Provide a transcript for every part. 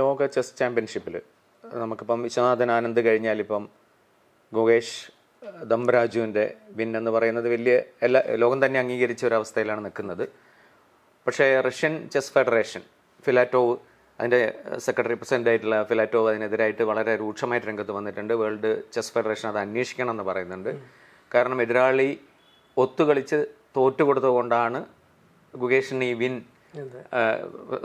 ലോക ചെസ് ചാമ്പ്യൻഷിപ്പിൽ നമുക്കിപ്പം വിശ്വനാഥൻ ആനന്ദ് കഴിഞ്ഞാൽ ഇപ്പം ഗുകേഷ് ദമ്പരാജുവിന്റെ വിൻ എന്ന് പറയുന്നത് വലിയ എല്ലാ ലോകം തന്നെ അംഗീകരിച്ച ഒരു അവസ്ഥയിലാണ് നിൽക്കുന്നത്. പക്ഷേ റഷ്യൻ ചെസ് ഫെഡറേഷൻ ഫിലാറ്റോവ് അതിന്റെ സെക്രട്ടറി പ്രസിഡന്റ് ആയിട്ടുള്ള ഫിലാറ്റോവ് അതിനെതിരായിട്ട് വളരെ രൂക്ഷമായിട്ട് രംഗത്ത് വന്നിട്ടുണ്ട്. വേൾഡ് ചെസ് ഫെഡറേഷൻ അത് അന്വേഷിക്കണം എന്ന് പറയുന്നുണ്ട്. കാരണം എതിരാളി ഒത്തുകളിച്ച് തോറ്റുകൊടുത്തുകൊണ്ടാണ് ഗുകേഷിന് ഈ വിൻ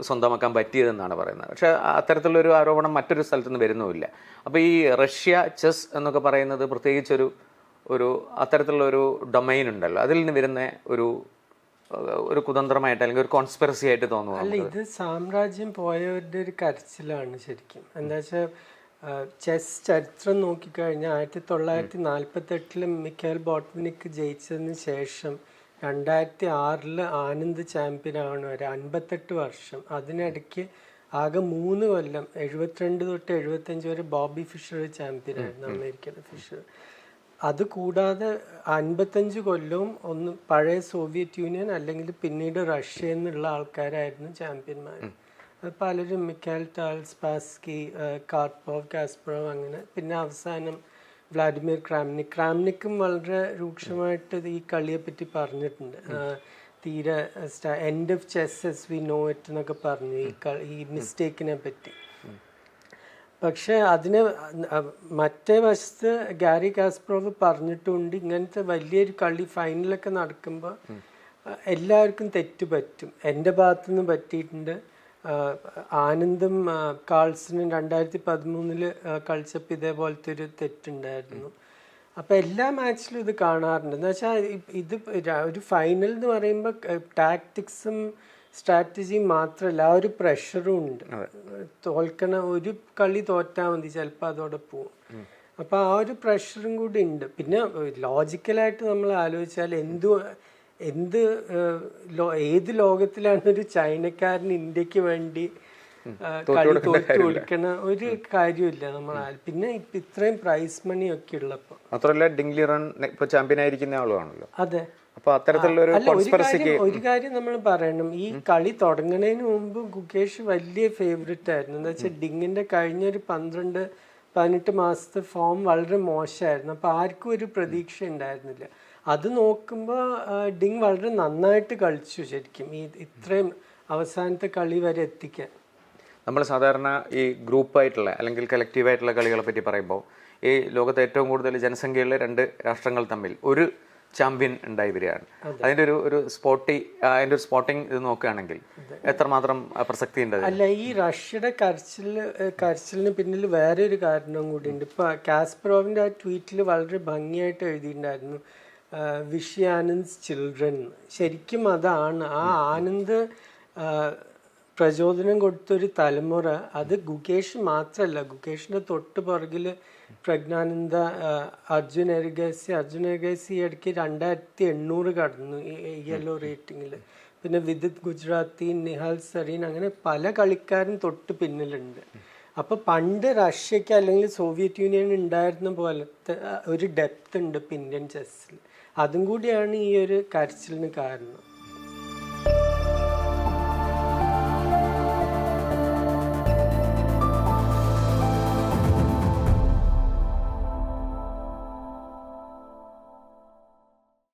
സ്വന്തമാക്കാൻ പറ്റിയതെന്നാണ് പറയുന്നത്. പക്ഷേ അത്തരത്തിലുള്ളൊരു ആരോപണം മറ്റൊരു സ്ഥലത്തു നിന്ന് വരുന്നുമില്ല. അപ്പോൾ ഈ റഷ്യ ചെസ് എന്നൊക്കെ പറയുന്നത് പ്രത്യേകിച്ചൊരു ഒരു അത്തരത്തിലുള്ള ഒരു ഡൊമൈൻ ഉണ്ടല്ലോ. അതിൽ നിന്ന് വരുന്ന ഒരു ഒരു കുതന്ത്രമായിട്ട് അല്ലെങ്കിൽ ഒരു കോൺസ്പിറസി ആയിട്ട് തോന്നുന്നു അല്ല ഇത് സാമ്രാജ്യം പോയവരുടെ ഒരു കരച്ചിലാണ് ശരിക്കും. എന്താ വെച്ചാൽ ചെസ് ചരിത്രം നോക്കിക്കഴിഞ്ഞാൽ ആയിരത്തി തൊള്ളായിരത്തി നാൽപ്പത്തെട്ടിൽ എട്ടിൽ ബോട്ട്മിനിക്ക് ജയിച്ചതിന് ശേഷം രണ്ടായിരത്തി ആറിൽ ആനന്ദ് ചാമ്പ്യനാണ്. ഒരു അൻപത്തെട്ട് വർഷം. അതിനിടയ്ക്ക് ആകെ മൂന്ന് കൊല്ലം എഴുപത്തിരണ്ട് തൊട്ട് എഴുപത്തഞ്ച് വരെ ബോബി ഫിഷർ ചാമ്പ്യനായിരുന്നു അമേരിക്കൻ ഫിഷർ. അത് കൂടാതെ അൻപത്തഞ്ച് കൊല്ലവും ഒന്ന് പഴയ സോവിയറ്റ് യൂണിയൻ അല്ലെങ്കിൽ പിന്നീട് റഷ്യ എന്നുള്ള ആൾക്കാരായിരുന്നു ചാമ്പ്യന്മാർ അത് പലരും മിക്കാൽ ടാൽസ്പാസ്കി പാസ്കി കാർപ്പോവ് കാസ്പ്രോവ് അങ്ങനെ പിന്നെ അവസാനം വ്ളാഡിമിർ ക്രാംനിക്. ക്രാംനിക്കും വളരെ രൂക്ഷമായിട്ട് ഈ കളിയെ പറ്റി പറഞ്ഞിട്ടുണ്ട് തീരെ end of chess as we know it എന്നൊക്കെ പറഞ്ഞു ഈ ഈ മിസ്റ്റേക്കിനെ പറ്റി. പക്ഷെ അതിന് മറ്റേ വശത്ത് ഗാരി കാസ്പ്രോവ് പറഞ്ഞിട്ടുണ്ട് ഇങ്ങനത്തെ വലിയൊരു കളി ഫൈനലൊക്കെ നടക്കുമ്പോൾ എല്ലാവർക്കും തെറ്റ് പറ്റും. എന്റെ ഭാഗത്തുനിന്ന് പറ്റിയിട്ടുണ്ട്. ആനന്ദും കാൾസിനും രണ്ടായിരത്തി പതിമൂന്നിൽ കളിച്ചപ്പോൾ ഇതേപോലത്തെ ഒരു തെറ്റുണ്ടായിരുന്നു. അപ്പൊ എല്ലാ മാച്ചിലും ഇത് കാണാറുണ്ട്. എന്ന് വെച്ചാൽ ഇത് ഒരു ഫൈനൽ എന്ന് പറയുമ്പോൾ ടാക്ടിക്സും സ്ട്രാറ്റജിയും മാത്രമല്ല ആ ഒരു പ്രഷറും ഉണ്ട്. തോൽക്കണ ഒരു കളി തോറ്റാൽ മതി ചിലപ്പോൾ അതോടെ പോവും. അപ്പൊ ആ ഒരു പ്രഷറും കൂടി ഉണ്ട്. പിന്നെ ലോജിക്കലായിട്ട് നമ്മൾ ആലോചിച്ചാൽ എന്തു എന്ത് ഏത് ലോകത്തിലാണ് ഒരു ചൈനക്കാരൻ ഇന്ത്യയ്ക്ക് വേണ്ടി കളി തോറ്റു കൊടുക്കണ ഒരു കാര്യമില്ല നമ്മൾ പിന്നെ ഇത്രയും പ്രൈസ് മണി ഒക്കെ ഉള്ളപ്പോ. മാത്രമല്ല ഡിംഗ്ലി റൺ ഇപ്പൊ ചാമ്പ്യൻ ആയിരിക്കുന്ന ആളുമാണല്ലോ അതെ. അപ്പൊ അത്തരത്തിലുള്ള ഒരു ഒരു കാര്യം നമ്മൾ പറയണം. ഈ കളി തുടങ്ങുന്നതിന് മുമ്പ് ഗുകേഷ് വലിയ ഫേവറേറ്റ് ആയിരുന്നു. എന്താ വെച്ചാൽ ഡിങ്ങിന്റെ കഴിഞ്ഞ ഒരു പന്ത്രണ്ട് പതിനെട്ട് മാസത്തെ ഫോം വളരെ മോശമായിരുന്നു. അപ്പൊ ആർക്കും ഒരു പ്രതീക്ഷ ഉണ്ടായിരുന്നില്ല. അത് നോക്കുമ്പോൾ ഡിങ് വളരെ നന്നായിട്ട് കളിച്ചു ശരിക്കും. ഈ ഇത്രയും അവസാനത്തെ കളി വരെ എത്തിക്കാൻ. നമ്മൾ സാധാരണ ഈ ഗ്രൂപ്പായിട്ടുള്ള അല്ലെങ്കിൽ കളക്റ്റീവായിട്ടുള്ള കളികളെ പറ്റി പറയുമ്പോൾ ഈ ലോകത്തെ ഏറ്റവും കൂടുതൽ ജനസംഖ്യയുള്ള രണ്ട് രാഷ്ട്രങ്ങൾ തമ്മിൽ ഒരു ചാമ്പ്യൻ ഉണ്ടായി വരികയാണ്. അതിന്റെ ഒരു ഒരു സ്പോട്ടി അതിന്റെ ഒരു സ്പോട്ടിംഗ് ഇത് നോക്കുകയാണെങ്കിൽ എത്രമാത്രം പ്രസക്തി ഉണ്ട് അല്ല ഈ റഷ്യയുടെ കരച്ചിൽ കരച്ചിലിന് പിന്നിൽ വേറെ ഒരു കാരണം കൂടി ഉണ്ട്. ഇപ്പൊ കാസ്പ്രോവിന്റെ ആ ട്വീറ്റിൽ വളരെ ഭംഗിയായിട്ട് എഴുതിയിട്ടുണ്ടായിരുന്നു. Wish Anand's children. ശരിക്കും അതാണ്. ആ ആനന്ദ് പ്രചോദനം കൊടുത്തൊരു തലമുറ. അത് ഗുകേഷ് മാത്രമല്ല ഗുകേഷിന്റെ തൊട്ട് പുറകിൽ പ്രജ്ഞാനന്ദ അർജുൻ എരഗസി അർജുൻ എരഗസി ഇടയ്ക്ക് രണ്ടായിരത്തി എണ്ണൂറ് കടന്നു യെല്ലോ റേറ്റിംഗിൽ പിന്നെ വിദിത് ഗുജറാത്തി നിഹൽ സരീൻ അങ്ങനെ പല കളിക്കാരും തൊട്ട് പിന്നിലുണ്ട്. അപ്പൊ പണ്ട് റഷ്യക്ക് അല്ലെങ്കിൽ സോവിയറ്റ് യൂണിയൻ ഉണ്ടായിരുന്ന പോലത്തെ ഒരു ഡെപ്ത് ഉണ്ട് ഇപ്പൊ ഇന്ത്യൻ ചെസ്സിൽ അതും കൂടിയാണ് ഈ ഒരു കരച്ചിലിന് കാരണം.